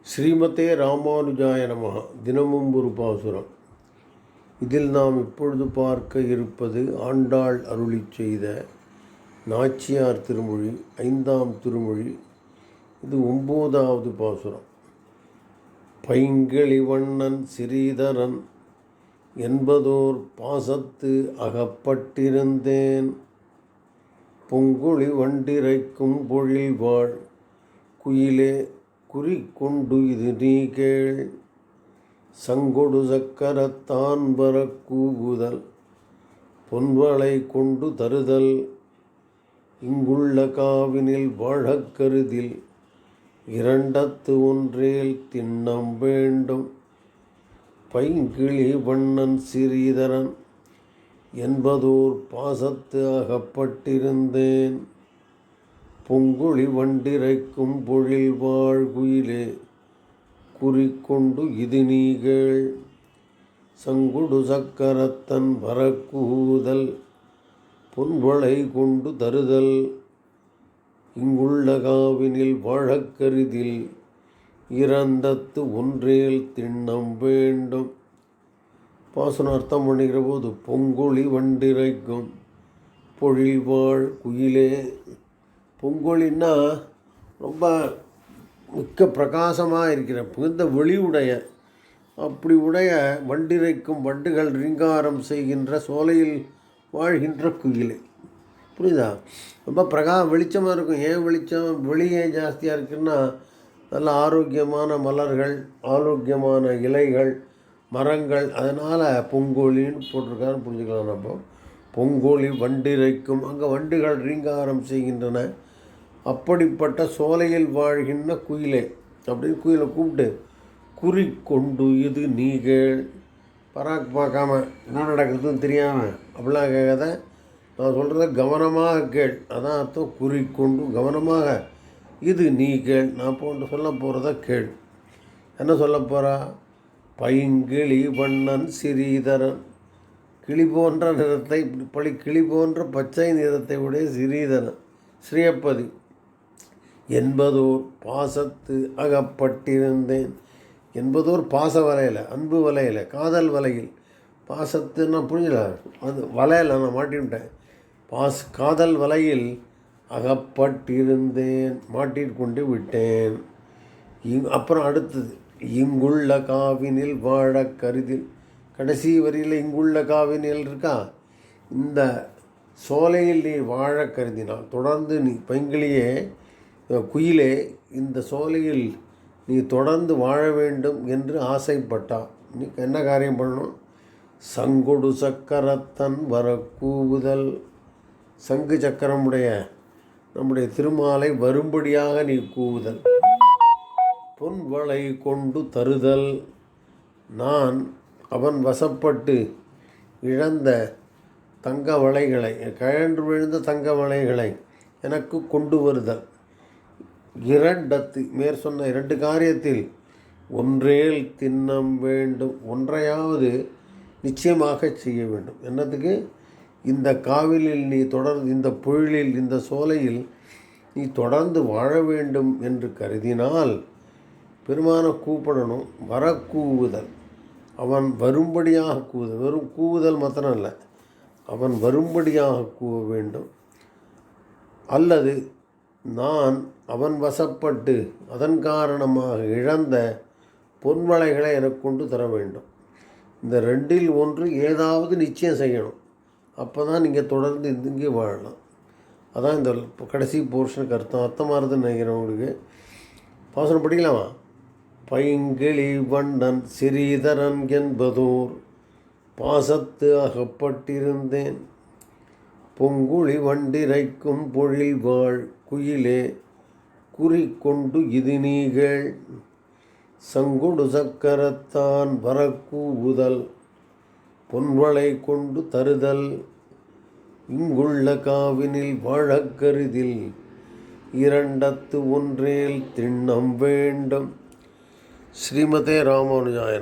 ஸ்ரீமதே ராமானுஜாய நமக. தினமும் ஒரு பாசுரம். இதில் நாம் இப்பொழுது பார்க்க இருப்பது ஆண்டாள் அருளிச் செய்த நாச்சியார் திருமொழி ஐந்தாம் திருமொழி. இது ஒம்போதாவது பாசுரம். பைங்கிழிவண்ணன் சிறீதரன் என்பதோர் பாசத்து அகப்பட்டிருந்தேன். பொங்குழி வண்டிரைக்கும் பொழில் வாழ் குயிலே குறி கொண்டு இது நீ கேள். சங்கொடு சக்கரத்தான் வர கூகுதல் பொன்வளை கொண்டு தருதல். இங்குள்ள காவினில் வாழக்கருதில் இரண்டத்து ஒன்றேல் திண்ணம் வேண்டும். பைங்கிளி வண்ணன் சிறீதரன். என்பதோர் பாசத்து அகப்பட்டிருந்தேன். பொங்குழி வண்டிரைக்கும் பொழில் வாழ்குயிலே. குறிக்கொண்டு இது நீகள் சங்குடு சக்கரத்தன் வரக்கூதல். பொன்வளை கொண்டு தருதல். இங்குள்ள காவினில் வழக்கருதில். இறந்தத்து ஒன்றேல் திண்ணம் வேண்டும். பாசனம் அர்த்தம் பண்ணுகிற போது பொங்குழி வண்டிரைக்கும் பொழில்வாழ் குயிலே பொங்கொழின்னா ரொம்ப மிக்க பிரகாசமாக இருக்கிற மிகுந்த உடைய அப்படி உடைய வண்டிரைக்கும் வண்டுகள் ரீங்காரம் செய்கின்ற சோலையில் வாழ்கின்ற குயிலை. புரியுதா? ரொம்ப பிரகா வெளிச்சமாக இருக்கும். ஏன் வெளிச்சம்? வெளியே ஜாஸ்தியாக இருக்குன்னா நல்ல ஆரோக்கியமான மலர்கள் ஆரோக்கியமான இலைகள் மரங்கள். அதனால் பொங்கோலின்னு போட்டிருக்கான்னு புரிஞ்சுக்கலாம் நம்ம. பொங்கோலி வண்டிரைக்கும் அங்கே வண்டுகள் ரீங்காரம் செய்கின்றன. அப்படிப்பட்ட சோலையில் வாழ்கின்ற குயிலே அப்படின்னு குயிலை கூப்பிட்டு குறி கொண்டு இது நீங்கள் பராக் பார்க்காம என்ன நடக்குதுன்னு தெரியாமல் அப்படிலாம் கேட்காத நான் சொல்கிறத கவனமாக கேள். அதான் அர்த்தம். குறி கொண்டு கவனமாக இது நீ கேள். நான் போன்று சொல்ல போகிறத கேள். என்ன சொல்ல போகிறா பைங்கிளி வண்ணன் சிறீதரன். கிளி போன்ற நிறத்தை பழி கிளி போன்ற பச்சை நிறத்தை உடைய சிறீதரன். ஸ்ரீயப்பதி. என்பதோர் பாசத்து அகப்பட்டிருந்தேன். என்பதோர் பாச வலையில் அன்பு வலையில் காதல் வலையில். பாசத்து நான் புரிஞ்சல அது வலையில் நான் மாட்டிவிட்டேன். பாஸ் காதல் வலையில் அகப்பட்டிருந்தேன். மாட்டிக்கொண்டு விட்டேன். இங் அப்புறம் அடுத்தது இங்குள்ள காவினில் வாழ கருதில். கடைசி வரியில் இங்குள்ள காவினில் இருக்கா? இந்த சோலையில் நீ வாழ கருதினால் தொடர்ந்து நீ பைங்கிலியே குயிலே இந்த சோலையில் நீ தொடர்ந்து வாழ வேண்டும் என்று ஆசைப்பட்டா நீ என்ன காரியம் பண்ணணும்? சங்கொடு சக்கரத்தன் வர கூவுதல் சங்கு சக்கரமுடைய நம்முடைய திருமாலை வரும்படியாக நீ கூவுதல். பொன்வளை கொண்டு தருதல். நான் அவன் வசப்பட்டு இழந்த தங்க வளைகளை கழன்று விழுந்த தங்க வளைகளை எனக்கு கொண்டு வருதல். இரண்டத்து மேற் சொன்ன இரண்டு காரியத்தில் ஒன்றேல் தின்னம் வேண்டும் ஒன்றையாவது நிச்சயமாக செய்ய வேண்டும். என்னத்துக்கு? இந்த காவிலில் நீ தொடர்ந்து இந்த பொழிலில் இந்த சோலையில் நீ தொடர்ந்து வாழ வேண்டும் என்று கருதினால் பெருமான கூப்பிடணும் வர கூவுதல் அவன் வரும்படியாக கூவுதல். வெறும் கூவுதல் மாத்திரம் இல்லை அவன் வரும்படியாக கூவ வேண்டும். அல்லது நான் அவன் வசப்பட்டு அதன் காரணமாக இழந்த பொன்வளைகளை எனக்கு கொண்டு தர வேண்டும். இந்த ரெண்டில் ஒன்று ஏதாவது நிச்சயம் செய்யணும். அப்போ தான் நீங்கள் தொடர்ந்து இங்கே வாழலாம். அதான் இந்த கடைசி போர்ஷனுக்கு அர்த்தம் அர்த்தமாக இருக்குதுன்னு நினைக்கிறவங்களுக்கு பாசனம் படிக்கலாமா? பைங்கிளி வண்ணன் சிறீதரன் என்பதோர் பாசத்து அகப்பட்டிருந்தேன். பொங்குழி வண்டிரைக்கும் பொழில் வாழ் குயிலே குறி கொண்டு இது நீகள் சங்குடு சக்கரத்தான் வரக்கூவுதல் பொன்வளை கொண்டு தருதல். இங்குள்ள காவினில் வாழக்கருதில் இரண்டத்து ஒன்றேல் திண்ணம் வேண்டும். ஸ்ரீமதே ராமானுஜாய